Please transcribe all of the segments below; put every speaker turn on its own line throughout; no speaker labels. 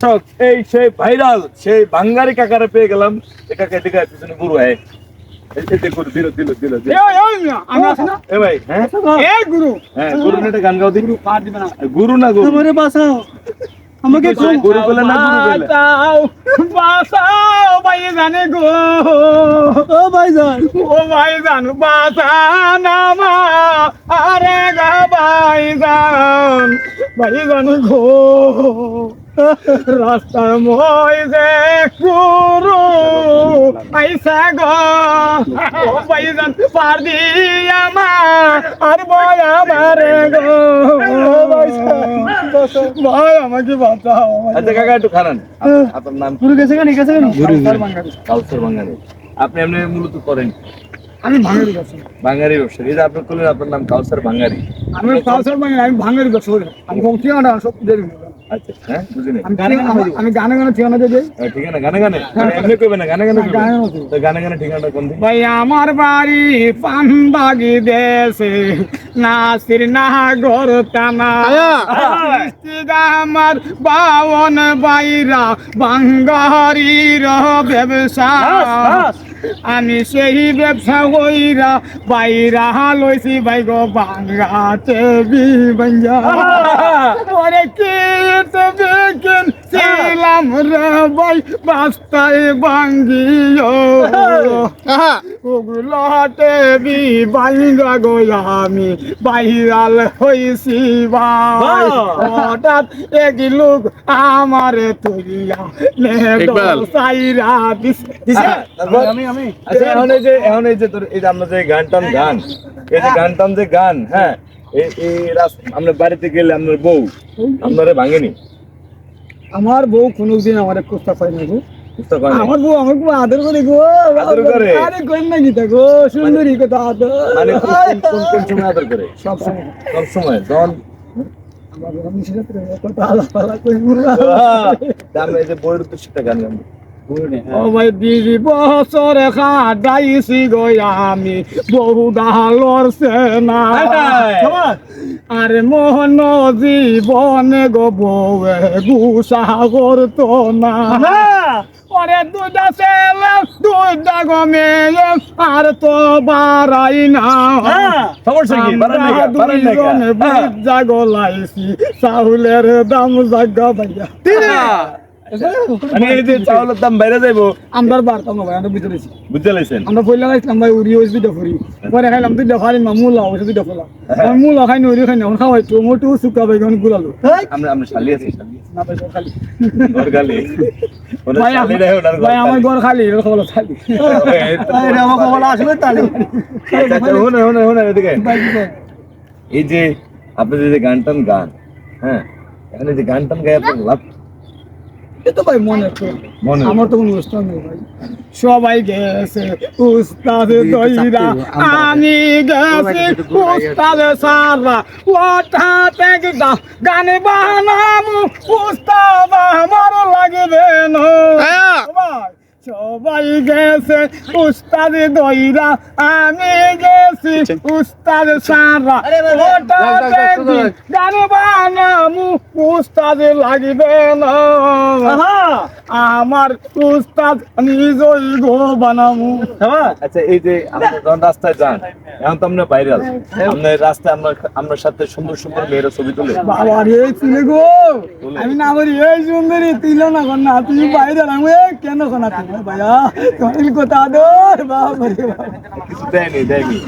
দর্শক, এই সেই ভাইরাল সেই বাঙ্গারি কাকারে পেয়ে গেলাম একাকে দিকে পিছনে গুরু হয় গরু
না গুরু
হ্যাঁ
আমাকে
গরু- বলে না
বাঁচাও ভাই জানে গো ও ভাই জান ও ভাই জান আরে গা ভাই জান ভাই জান গো রাস্তার মই যে গুরু আইসা গো ও ভাই জান পার দি আমার আর বয় আমারে গো। ভাই আমাকে বাঁচাও
আচ্ছা কাকা একটু খারান। আপ- আপনার নাম?
গুরু গেছে কেন গেছে কেন?
কাউসার বাঙ্গারি আপনি এমনি মূলত করেন?
আমি ভাঙারি গেছি
বাঙ্গারি ব্যবসা যে আপনি করলেন আপনার নাম কাউসার বাঙ্গারি
আমি কালচার ভাঙারি আমি ভাঙারি গেছি আমি কোন ঠিকানা সব দেরি
আচ্ছা হ্যাঁ বুঝিনি
আমি গানে গানে ঠিকানা দিয়ে দিই
হ্যাঁ, ঠিক আছে গানে? গানে মানে এমনি কইবেন না গানে গানে
হ্যাঁ।
তো গানে গানে ঠিকানাটা কোন দিন
ভাই আমার বাড়ি পানবাগি দেশে। নাসির নাগর টানা আমার বাবন বাইরা। বাঙ্গারির ব্যবসা আমি সেই ব্যবসা কইরা বাইরা লইছি। ভাই গো বাঙ্গা ওরে কি বিকিন ছিলাম রে ভাই বাস্তায় বাঙ্গিও ওগুলোতে বি বাঙ্গা গো আমি বাইরাল হইছি ভাই। হঠাৎ এক লোক আমারে তুলিয়া সাইরা দিছে। আমি আমি
আচ্ছা এখন এই যে এখন এই যে তোর এই যে আমরা যে গান টান গান এই যে গান টান যে গান হ্যাঁ এই আমরা বাড়িতে গেলে আপনার বউ আপনারে ভাঙেনি?
আমার বউ কোনোদিন আমার কুস্তা পাই না গো। আমার বউ আমার খুব আদর করে গো।
আদর করে?
আরে কই না গীতা গো সুন্দরী কথা আদর।
মানে কোন কোন- কোন কোন সময় আদর করে?
সব সময়।
সব সময়? যখন
আমার বউ নিষেধ কথা আলাপ আলাপ করে মুরগা
তা যে বইয়ের উদ্দেশ্যটা গান গান
ও ভাই বছর খাটাইছি গো আমি। বহু ডালর সেনা। আরে মোহন জীবনে গো বউয়ে গুসা করতো না। ওরে দুটা ছেলে দুটা গো মেয়ে আর তো বাড়াই না।
সমস্যা কি? পারেন না
আমরা
কে? পারেন না কে?
দুইজনে
হ্যাঁ।
বুঝা গলাইছি চাউলের দাম জাগা ভাইয়া।
মানে এই যে চাউলের দাম বাইরে যাইবো।
আমরা বাড়তাম না ভাই আমরা ভিতরে ছি।
বুঝতে লাইছেন
আমরা পয়লা খাইছিলাম ভাই উড়ি হয়েছে দুইটা ফুরি পরে খাইলাম দুইটা ফারি মা মূলা হয়েছে দুইটা ফোলা আমি খাই না এখন খাওয়াই টমেটো শুকা বেগুন গুলালো
আমরা আমরা শালি আছি
না ভাই ঘর খালি।
ঘর
ভাই আমার
খালি।
ঘর খালি এর খবর খালি।
এই আচ্ছা, আচ্ছা, এদিকে। যে আপনি যে গান টান গান হ্যাঁ? এখানে যে গান টান গায়ে আপনার লাভ?
এ তো ভাই মনে
মনে।
আমার তো কোনো অনুষ্ঠান নেই ভাই। সবাই গেছে উস্তাদ দইরা। আমি গেছি উস্তাদ সারা ওঠা থেকে গান বানামু। উস্তাদ আমার লাগবে না। সবাই- সবাই গেছে উস্তাদ দইরা আমি গেছি উস্তাদ সারা ওটা গান বানামু উস্তাদ লাগবে না। আমার উস্তাদ নিজই গো বানামু।
আচ্ছা এই যে আপনি যখন রাস্তায় যান এখন তো আমরা ভাইরাল আমরা রাস্তায় আমরা আমরা সাথে সুন্দর সুন্দর মেয়েরা ছবি তুলে।
বাবা রে ছিলে গো। আমি না বলি এই সুন্দরী তিল না কর না তুমি বাইরে আমি এ, কেন কোনা তুমি ভাইয়া তোমার কথা দর বাবা রে বাবা।
কিছু দেয়নি দেয়নি।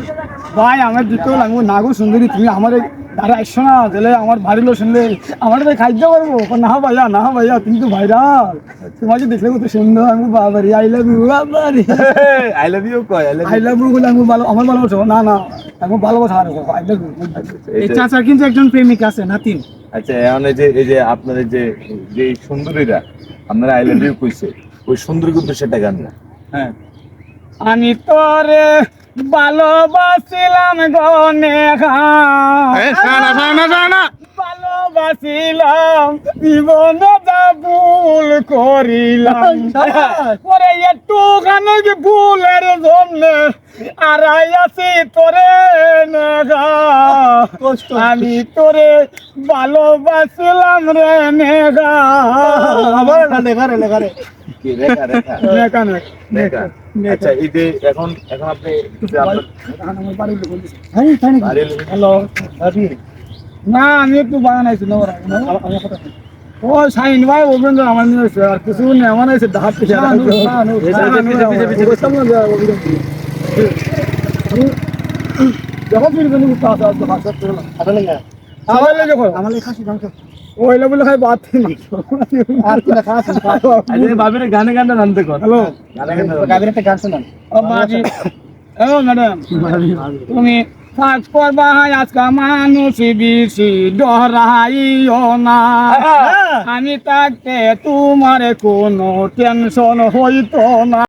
ভাই আমার দিতেও লাগবো। না গো সুন্দরী তুমি আমার তারা এসো না দিলে আমার বাড়ির লোক শুনলে আমার তো খাদ্য করব ও না ভাইয়া না ভাইয়া তুমি তো ভাইরাল তোমাকে দেখলে কত সুন্দর আমি বাবা রে আই লাভ ইউ বাবা রে
আই লাভ ইউ কয় আই লাভ
ইউ বলে আমি ভালো আমার ভালোবাসো? না না আমি ভালোবাসা আর আই লাভ ইউ
ইউ
চাচার কিন্তু একজন প্রেমিক আছে নাতিন।
আচ্ছা এখন এই যে এই যে আপনার এই যে যে এই সুন্দরীরা আপনারা আই লাভ ইউ কইছে ওই সুন্দরী কিন্তু সেটা গান না।
হ্যাঁ। আমি তোরে ভালোবাসিলাম গনে। ভালোবাসিলাম জীবন ভুল করিলাম। পরে একটুখানি ভুলের জন্য আড়াই আছি তোরে নেগা আমি তোরে ভালোবাসিলাম রে নেগা
আমার না লেখা রে রে।
কি রেখা রেখা
নেগা নেগা
রেখা আচ্ছা এই যে এখন এখন আপনি যে আপনার
হ্যাঁ তাই নাকি
বাড়ির
হ্যালো না আমি একটু বানাইছি না ও সাইন ভাই অভিনন্দন আমার নিয়ে এসে আর কিছু নেই আমার এসে ধার থেকে
না, নু, না,
যখন ফিরবে নি পাঁচ হাজার পাঁচ
আমার লেখা
লেবুলে খাই বাদ
আর কি লেখা আছে
আরে বাবির গানে গানে কর।
হ্যালো।
গানে গানে জানতে
একটা গান শোনান
ও বাবি ও ম্যাডাম তুমি কাজ করবা আজকা মানুষ বেশি ডরাইও না। আমি থাকতে তোমার কোনো টেনশন হইতো না।